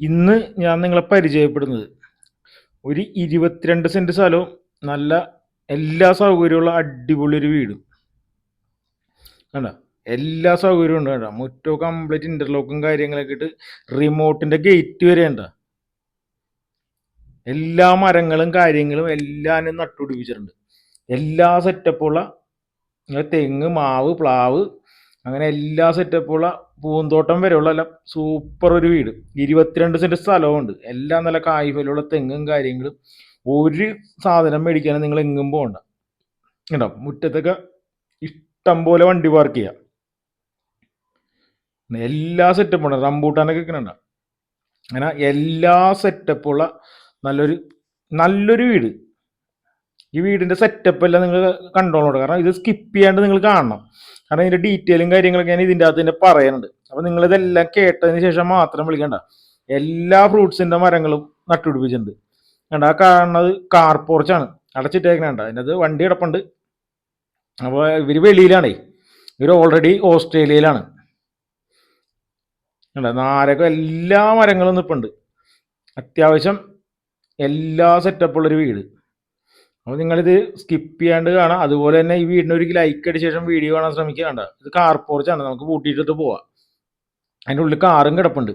ഇന്ന് ഞാൻ നിങ്ങളെ പരിചയപ്പെടുന്നത്. ഒരു ഇരുപത്തിരണ്ട് സെന്റ് സ്ഥലവും നല്ല എല്ലാ സൗകര്യമുള്ള അടിപൊളി ഒരു വീടും. കണ്ട? എല്ലാ സൗകര്യവും ഉണ്ട് വേണ്ട മുറ്റോ കംപ്ലീറ്റ് ഇന്റർലോക്കും കാര്യങ്ങളൊക്കെ ഇട്ട് റിമോട്ടിന്റെ ഗേറ്റ് വരെ ഉണ്ട് എല്ലാ മരങ്ങളും കാര്യങ്ങളും എല്ലാം നട്ടുപിടിപ്പിച്ചിട്ടുണ്ട്. എല്ലാ സെറ്റപ്പുള്ള തെങ്ങ് മാവ് പ്ലാവ് അങ്ങനെ എല്ലാ സെറ്റപ്പുള്ള പൂന്തോട്ടം വരെയുള്ള എല്ലാം സൂപ്പർ ഒരു വീട്. ഇരുപത്തിരണ്ട് സെന്റ് സ്ഥലമുണ്ട് എല്ലാം നല്ല കായ്ഫലുള്ള തെങ്ങും കാര്യങ്ങളും. ഒരു സാധനം മേടിക്കാനും നിങ്ങൾ എങ്ങും പോകണ്ട കേട്ടോ മുറ്റത്തൊക്കെ ഇഷ്ടം പോലെ വണ്ടി പാർക്ക് ചെയ്യാം. എല്ലാ സെറ്റപ്പും ഉണ്ട്. റംബൂട്ടാനൊക്കെ കിട്ടണ്ട അങ്ങനെ എല്ലാ സെറ്റപ്പുള്ള നല്ലൊരു നല്ലൊരു വീട്. ഈ വീടിന്റെ സെറ്റപ്പ് എല്ലാം നിങ്ങൾ കണ്ടോളൂ കാരണം ഇത് സ്കിപ്പ് ചെയ്യാണ്ട് നിങ്ങൾ കാണണം. കാരണം ഇതിന്റെ ഡീറ്റെയിലും കാര്യങ്ങളൊക്കെ ഞാൻ ഇതിന്റെ അകത്ത് തന്നെ പറയുന്നുണ്ട് അപ്പം നിങ്ങളിതെല്ലാം കേട്ടതിന് ശേഷം മാത്രം വിളിക്കണ്ട. എല്ലാ ഫ്രൂട്ട്സിന്റെ മരങ്ങളും നട്ടുപിടിപ്പിച്ചിട്ടുണ്ട്. കണ്ട ആ കാണുന്നത് കാർ പോർച്ചാണ് അതിന്റെ അതിനകത്ത് വണ്ടി കിടപ്പുണ്ട്. അപ്പോൾ ഇവർ വെളിയിലാണേ. ഇവർ ഓൾറെഡി ഓസ്ട്രേലിയയിലാണ്. കണ്ട നാരകം എല്ലാ മരങ്ങളും നിൽപ്പുണ്ട് അത്യാവശ്യം എല്ലാ സെറ്റപ്പുള്ളൊരു വീട്. അപ്പോൾ നിങ്ങളിത് സ്കിപ്പ് ചെയ്യാണ്ട് കാണാം. അതുപോലെ തന്നെ ഈ വീടിന് ഒരു ലൈക്ക് അടിച്ച ശേഷം വീഡിയോ കാണാൻ ശ്രമിക്കുക കണ്ട? ഇത് കാർ പോർച്ചാണ് നമുക്ക് പൂട്ടിയിട്ടിട്ട് പോവാം. അതിന്റെ ഉള്ളിൽ കാറും കിടപ്പുണ്ട്.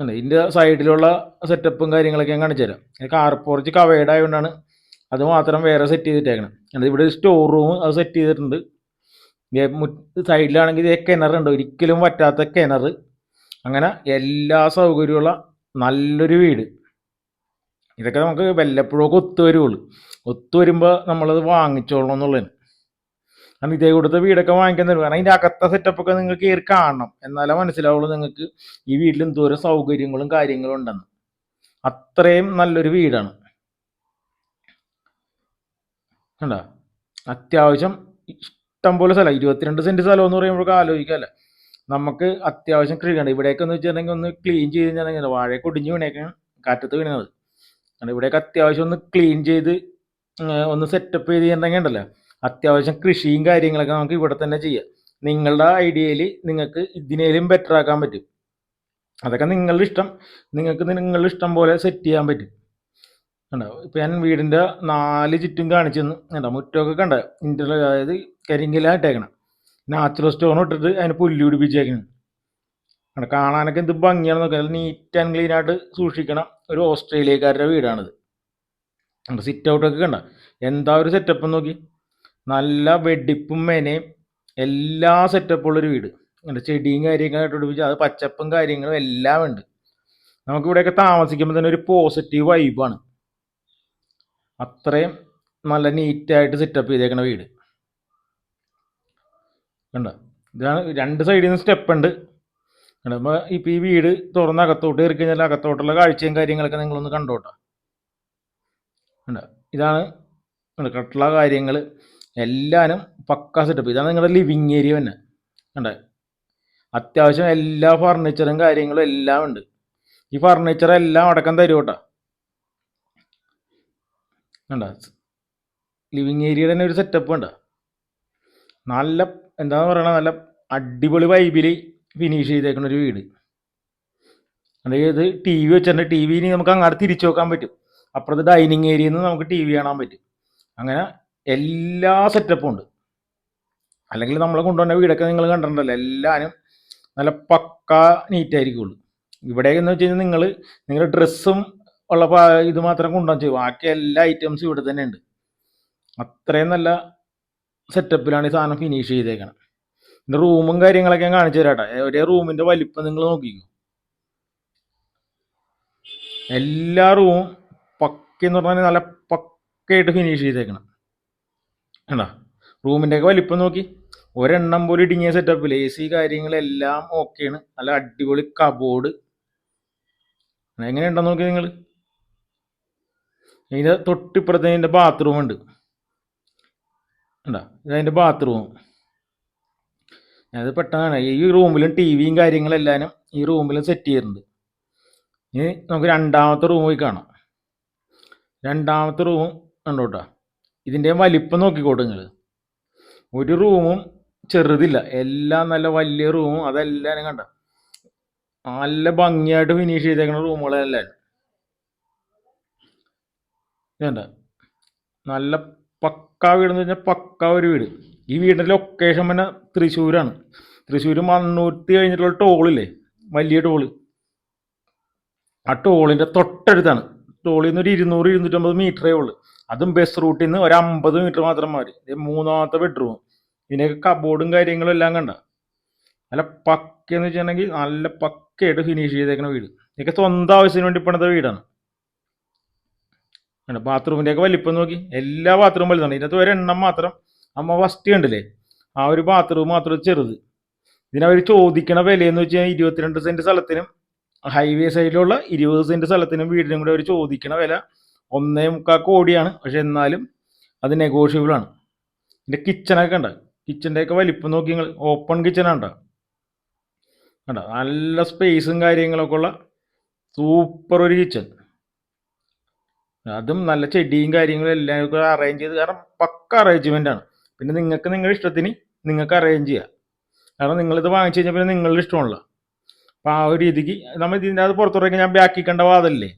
ഇതിന്റെ സൈഡിലുള്ള സെറ്റപ്പും കാര്യങ്ങളൊക്കെ ഞാൻ കാണിച്ചു തരാം. കാർ പോർച്ച് കവേഡ് ആയതുകൊണ്ടാണ് അത് മാത്രം വേറെ സെറ്റ് ചെയ്തിട്ടേക്കണം. അത് ഇവിടെ സ്റ്റോർ റൂം അത് സെറ്റ് ചെയ്തിട്ടുണ്ട്. സൈഡിലാണെങ്കിൽ ഇതേ കിണറുണ്ട് ഒരിക്കലും പറ്റാത്ത കിണർ. അങ്ങനെ എല്ലാ സൗകര്യമുള്ള നല്ലൊരു വീട്. ഇതൊക്കെ നമുക്ക് വല്ലപ്പോഴൊക്കെ ഒത്തു വരുള്ളൂ ഒത്തു വരുമ്പോൾ നമ്മളത് വാങ്ങിച്ചോളണം എന്നുള്ളതാണ് കാരണം ഇതേ കൊടുത്ത വീടൊക്കെ വാങ്ങിക്കാൻ തരും. കാരണം അതിന്റെ അകത്ത സെറ്റപ്പൊക്കെ നിങ്ങൾക്ക് കയറി കാണണം. എന്നാലേ മനസ്സിലാവുള്ളൂ നിങ്ങൾക്ക് ഈ വീട്ടിൽ എന്തോരം സൗകര്യങ്ങളും കാര്യങ്ങളും ഉണ്ടെന്ന്. അത്രയും നല്ലൊരു വീടാണ്. കണ്ട? അത്യാവശ്യം ഇഷ്ടം പോലെ സ്ഥലം. ഇരുപത്തിരണ്ട് സെന്റ് സ്ഥലം എന്ന് പറയുമ്പോഴൊക്കെ ആലോചിക്കാമല്ലേ നമുക്ക് അത്യാവശ്യം കൃഷിയുണ്ട്. ഇവിടെയൊക്കെ എന്ന് വെച്ചിട്ടുണ്ടെങ്കിൽ ഒന്ന് ക്ലീൻ ചെയ്ത് കഴിഞ്ഞാൽ വാഴയൊക്കെ ഒടിഞ്ഞു വീണേക്കാണ്. കാറ്റത്ത് വീണത്. കാരണം ഇവിടെയൊക്കെ അത്യാവശ്യം ഒന്ന് ക്ലീൻ ചെയ്ത് ഒന്ന് സെറ്റപ്പ് ചെയ്ത് ചെയ്യണമെങ്കിൽ ഉണ്ടല്ലോ. അത്യാവശ്യം കൃഷിയും കാര്യങ്ങളൊക്കെ നമുക്ക് ഇവിടെ തന്നെ ചെയ്യാം. നിങ്ങളുടെ ഐഡിയയിൽ നിങ്ങൾക്ക് ഇതിനേലും ബെറ്റർ ആക്കാൻ പറ്റും. അതൊക്കെ നിങ്ങളുടെ ഇഷ്ടം. നിങ്ങൾക്ക് നിങ്ങളുടെ ഇഷ്ടം പോലെ സെറ്റ് ചെയ്യാൻ പറ്റും. കണ്ടോ? ഇപ്പം ഞാൻ വീടിന്റെ നാല് ചുറ്റും കാണിച്ചു തന്നു. കണ്ടോ? മുറ്റമൊക്കെ കണ്ട? ഇന്റർ അതായത് കരിങ്കിലായിട്ടേക്കണം നാച്ചുറൽ സ്റ്റോൺ ഇട്ടിട്ട് അതിന് പുല്ല് പിടിപ്പിച്ചേക്കണം. കണ്ടോ കാണാനൊക്കെ എന്ത് ഭംഗിയാണെന്ന് നോക്കുന്നത് നീറ്റ് ആൻഡ് ക്ലീൻ ആയിട്ട് സൂക്ഷിക്കണം. ഒരു ഓസ്ട്രേലിയക്കാരുടെ വീടാണിത്. കണ്ടോ സിറ്റ് ഔട്ടൊക്കെ കണ്ട? എന്താ ഒരു സെറ്റപ്പ് നോക്കി. നല്ല വെടിപ്പും മെനയും. എല്ലാ സെറ്റപ്പുള്ളൊരു വീട്. കണ്ടോ ചെടിയും കാര്യങ്ങളായിട്ട് പിടിപ്പിച്ച് അത് പച്ചപ്പും കാര്യങ്ങളും എല്ലാം ഉണ്ട്. നമുക്ക് ഇവിടെയൊക്കെ താമസിക്കുമ്പോൾ തന്നെ ഒരു പോസിറ്റീവ് വൈബാണ് അത്രയും നല്ല നീറ്റായിട്ട് സെറ്റപ്പ് ചെയ്തേക്കണ വീട്. കണ്ട? ഇതാണ് രണ്ട് സൈഡിൽ നിന്ന് സ്റ്റെപ്പ് ഉണ്ട്. അപ്പോൾ ഇപ്പം ഈ വീട് തുറന്ന അകത്തോട്ട് കയറി കഴിഞ്ഞാൽ അകത്തോട്ടുള്ള കാഴ്ചയും കാര്യങ്ങളൊക്കെ നിങ്ങളൊന്ന് കണ്ടോട്ടോ. ഉണ്ട് ഇതാണ് കട്ടുള്ള കാര്യങ്ങൾ എല്ലാനും പക്ക സെറ്റപ്പ് ഇതാണ് നിങ്ങളുടെ ലിവിങ് ഏരിയ തന്നെ. ഉണ്ട് അത്യാവശ്യം എല്ലാ ഫർണിച്ചറും കാര്യങ്ങളും എല്ലാം ഉണ്ട്. ഈ ഫർണിച്ചർ എല്ലാം അടക്കം തരും കേട്ടോ കണ്ട ലിവിങ് ഏരിയയുടെ തന്നെ ഒരു സെറ്റപ്പ് ഉണ്ട്. നല്ല എന്താണെന്ന് പറയണ നല്ല അടിപൊളി വൈബിൽ ഫിനിഷ് ചെയ്തേക്കുന്ന ഒരു വീട്. അതായത് ടി വി വെച്ചിട്ടുണ്ട് ടി വി നമുക്ക് അങ്ങോട്ട് തിരിച്ചു നോക്കാൻ പറ്റും. അപ്പുറത്ത് ഡൈനിങ് ഏരിയയിൽ നിന്ന് നമുക്ക് ടി വി കാണാൻ പറ്റും. അങ്ങനെ എല്ലാ സെറ്റപ്പും ഉണ്ട്. അല്ലെങ്കിൽ നമ്മൾ കൊണ്ടുവന്ന വീടൊക്കെ നിങ്ങൾ കണ്ടിട്ടുണ്ടല്ലോ എല്ലാവരും നല്ല പക്ക നീറ്റ് ആയിരിക്കുള്ളൂ. ഇവിടെ എന്ന് വെച്ച് കഴിഞ്ഞാൽ നിങ്ങൾ നിങ്ങളുടെ ഡ്രസ്സും ഉള്ള ഇത് മാത്രം കൊണ്ടുവന്ന് ചെയ്യും. ബാക്കി എല്ലാ ഐറ്റംസും ഇവിടെ തന്നെ ഉണ്ട്. അത്രയും നല്ല സെറ്റപ്പിലാണ് ഈ സാധനം ഫിനിഷ് ചെയ്തേക്കണം പിന്നെ റൂമും കാര്യങ്ങളൊക്കെ ഞാൻ കാണിച്ചു തരാട്ടെ. ഒരേ റൂമിന്റെ വലിപ്പം നിങ്ങൾ നോക്കിക്കോ. എല്ലാ റൂമും പക്കെന്ന് പറഞ്ഞാൽ നല്ല പക്കയായിട്ട് ഫിനിഷ് ചെയ്തേക്കണം. കണ്ടോ? റൂമിന്റെ ഒക്കെ വലിപ്പം നോക്കി. ഒരെണ്ണം പോലും ഇടുങ്ങിയ സെറ്റപ്പിൽ എ സി കാര്യങ്ങളെല്ലാം ഓക്കെയാണ് നല്ല അടിപൊളി കബോർഡ് എങ്ങനെയുണ്ടെന്ന് നോക്കി നിങ്ങൾ ഇതിന്റെ തൊട്ടിപ്പുറത്ത് ഇതിന്റെ ബാത്റൂം ഉണ്ട്. ഉണ്ടോ ഇതതിന്റെ ബാത്റൂം അത് പെട്ടെന്നാണ്. ഈ റൂമിലും ടി വിയും കാര്യങ്ങളെല്ലാനും ഈ റൂമിലും സെറ്റ് ചെയ്തിട്ടുണ്ട്. ഇനി നമുക്ക് രണ്ടാമത്തെ റൂം പോയി കാണാം. രണ്ടാമത്തെ റൂമും കണ്ടോട്ടാ ഇതിന്റെ വലിപ്പം നോക്കിക്കോട്ടെ നിങ്ങൾ ഒരു റൂമും ചെറുതില്ല. എല്ലാം നല്ല വലിയ റൂമും അതെല്ലാവരും കണ്ട. നല്ല ഭംഗിയായിട്ട് ഫിനിഷ് ചെയ്തേക്കുന്ന റൂമുകളെല്ലാം വേണ്ട നല്ല പക്കാ വീടെന്ന് പറഞ്ഞാൽ പക്കാ ഒരു വീട്. ഈ വീടിന്റെ ലൊക്കേഷൻ പിന്നെ തൃശ്ശൂരാണ്. തൃശ്ശൂർ മണ്ണൂത്തി കഴിഞ്ഞിട്ടുള്ള ടോളില്ലേ? വലിയ ടോൾ. ആ ടോളിന്റെ തൊട്ടടുത്താണ്. ടോളിൽ നിന്ന് ഒരു ഇരുന്നൂറ് ഇരുന്നൂറ്റമ്പത് മീറ്ററേ ഉള്ളൂ. അതും ബസ് റൂട്ടിൽ നിന്ന് ഒരു അമ്പത് മീറ്റർ മാത്രം മാറി. മൂന്നാമത്തെ ബെഡ്റൂം ഇതിനൊക്കെ കബോർഡും കാര്യങ്ങളും എല്ലാം കണ്ട. നല്ല പക്കയെന്ന് വെച്ചിട്ടുണ്ടെങ്കിൽ നല്ല പക്കയായിട്ട് ഫിനിഷ് ചെയ്തേക്കുന്ന വീട്. ഇതൊക്കെ സ്വന്തം ആവശ്യത്തിന് വേണ്ടി പണിത വീടാണ്. ബാത്റൂമിന്റെയൊക്കെ വലിപ്പം നോക്കി. എല്ലാ ബാത്റൂമും വലുതാണ്. ഇതിനകത്ത് ഒരു എണ്ണം മാത്രം അമ്മ ഫസ്റ്റ് കണ്ടില്ലേ? ആ ഒരു ബാത്റൂം മാത്രം ചെറുത്. ഇതിനവർ ചോദിക്കണ വിലയെന്ന് വെച്ച് കഴിഞ്ഞാൽ ഇരുപത്തിരണ്ട് സെന്റ് സ്ഥലത്തിനും ഹൈവേ സൈഡിലുള്ള ഇരുപത് സെന്റ് സ്ഥലത്തിനും വീടിനും കൂടെ അവർ ചോദിക്കണ വില ഒന്നേ മുക്കാൽ കോടിയാണ്. പക്ഷെ എന്നാലും അത് നെഗോഷ്യബിൾ ആണ്. ഇതിന്റെ കിച്ചണൊക്കെ ഉണ്ട് കിച്ചന്റെ ഒക്കെ വലിപ്പം നോക്കി നിങ്ങൾ ഓപ്പൺ കിച്ചണാണ്ട കണ്ട? നല്ല സ്പേസും കാര്യങ്ങളൊക്കെ ഉള്ള സൂപ്പർ ഒരു കിച്ചൺ അതും നല്ല ചെടിയും കാര്യങ്ങളും എല്ലാം അറേഞ്ച് ചെയ്ത്. കാരണം പക്ക അറേഞ്ച്മെന്റ് ആണ്. പിന്നെ നിങ്ങൾക്ക് നിങ്ങളുടെ ഇഷ്ടത്തിന് നിങ്ങൾക്ക് അറേഞ്ച് ചെയ്യാം. കാരണം നിങ്ങളിത് വാങ്ങിച്ചു കഴിഞ്ഞാൽ പിന്നെ നിങ്ങളുടെ ഇഷ്ടമുള്ള അപ്പോൾ ആ ഒരു രീതിക്ക് നമ്മൾ ഇതിന്റെ അത് പുറത്തുറക്കി ഞാൻ ബാക്കിക്കേണ്ട വാദമല്ലേ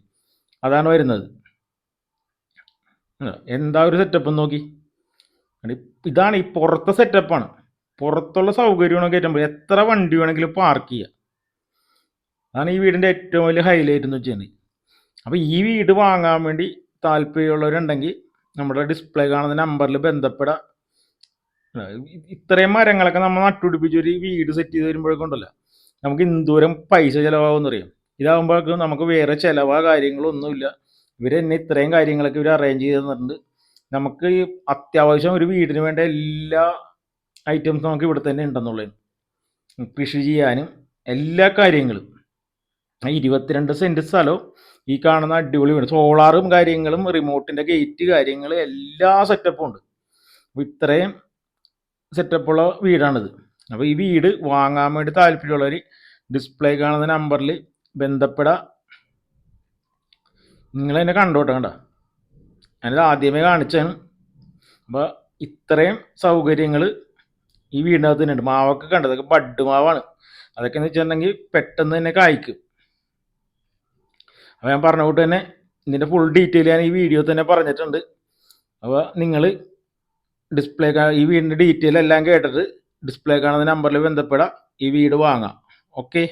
അതാണ് വരുന്നത്. എന്താ ഒരു സെറ്റപ്പ് നോക്കി. ഇതാണ് ഈ പുറത്തെ സെറ്റപ്പാണ് പുറത്തുള്ള സൗകര്യങ്ങളൊക്കെ കയറ്റുമ്പോൾ എത്ര വണ്ടി വേണമെങ്കിലും പാർക്ക് ചെയ്യുക അതാണ് ഈ വീടിന്റെ ഏറ്റവും വലിയ ഹൈലൈറ്റ് എന്ന് വെച്ചാൽ അപ്പോൾ ഈ വീട് വാങ്ങാൻ വേണ്ടി താല്പര്യമുള്ളവരുണ്ടെങ്കിൽ നമ്മുടെ ഡിസ്പ്ലേ കാണുന്ന നമ്പറിൽ ബന്ധപ്പെടാം. ഇത്രയും മരങ്ങളൊക്കെ നമ്മൾ നട്ടുപിടിപ്പിച്ച് ഒരു വീട് സെറ്റ് ചെയ്ത് വരുമ്പോഴേക്കുണ്ടല്ലോ നമുക്ക് എന്തോരം പൈസ ചിലവാകുമെന്ന് അറിയാം. ഇതാകുമ്പോഴേക്കും നമുക്ക് വേറെ ചിലവാ കാര്യങ്ങളൊന്നുമില്ല. ഇവർ തന്നെ ഇത്രയും കാര്യങ്ങളൊക്കെ ഇവർ അറേഞ്ച് ചെയ്ത് തന്നിട്ടുണ്ട്. നമുക്ക് അത്യാവശ്യം ഒരു വീടിന് വേണ്ട എല്ലാ ഐറ്റംസും നമുക്ക് ഇവിടെ തന്നെ ഉണ്ടെന്നുള്ളത് കൃഷി ചെയ്യാനും എല്ലാ കാര്യങ്ങളും. ഇരുപത്തിരണ്ട് സെന്റ് സ്ഥലവും ഈ കാണുന്ന അടിപൊളി വീട്. സോളാറും കാര്യങ്ങളും റിമോട്ടിന്റെ ഗേറ്റ് കാര്യങ്ങളും എല്ലാ സെറ്റപ്പും ഉണ്ട്. അപ്പോൾ ഇത്രയും സെറ്റപ്പുള്ള വീടാണിത്. അപ്പോൾ ഈ വീട് വാങ്ങാൻ വേണ്ടി താല്പര്യമുള്ളവർ ഡിസ്പ്ലേ കാണുന്ന നമ്പറിൽ ബന്ധപ്പെടാ. നിങ്ങൾ എന്നെ കണ്ടോട്ടെ കണ്ട? ഞാനിത് ആദ്യമേ കാണിച്ചാണ് അപ്പോൾ ഇത്രയും സൗകര്യങ്ങൾ ഈ വീടിനകത്ത് തന്നെ ഉണ്ട് മാവൊക്കെ കണ്ടത് അതൊക്കെ ബഡ് മാവാണ്. അതൊക്കെ എന്ന് വെച്ചിട്ടുണ്ടെങ്കിൽ പെട്ടെന്ന് തന്നെ കായ്ക്കും. അപ്പോൾ ഞാൻ പറഞ്ഞ കൂട്ട് തന്നെ ഇതിന്റെ ഫുൾ ഡീറ്റെയിൽ ഞാൻ ഈ വീഡിയോ തന്നെ പറഞ്ഞിട്ടുണ്ട്. അപ്പോൾ നിങ്ങൾ ഡിസ്പ്ലേ ഈ വീടിന്റെ ഡീറ്റെയിൽ എല്ലാം കേട്ടിട്ട് ഡിസ്പ്ലേ കാണുന്ന നമ്പറിൽ ബന്ധപ്പെടാം. ഈ വീട് വാങ്ങാം. ഓക്കെ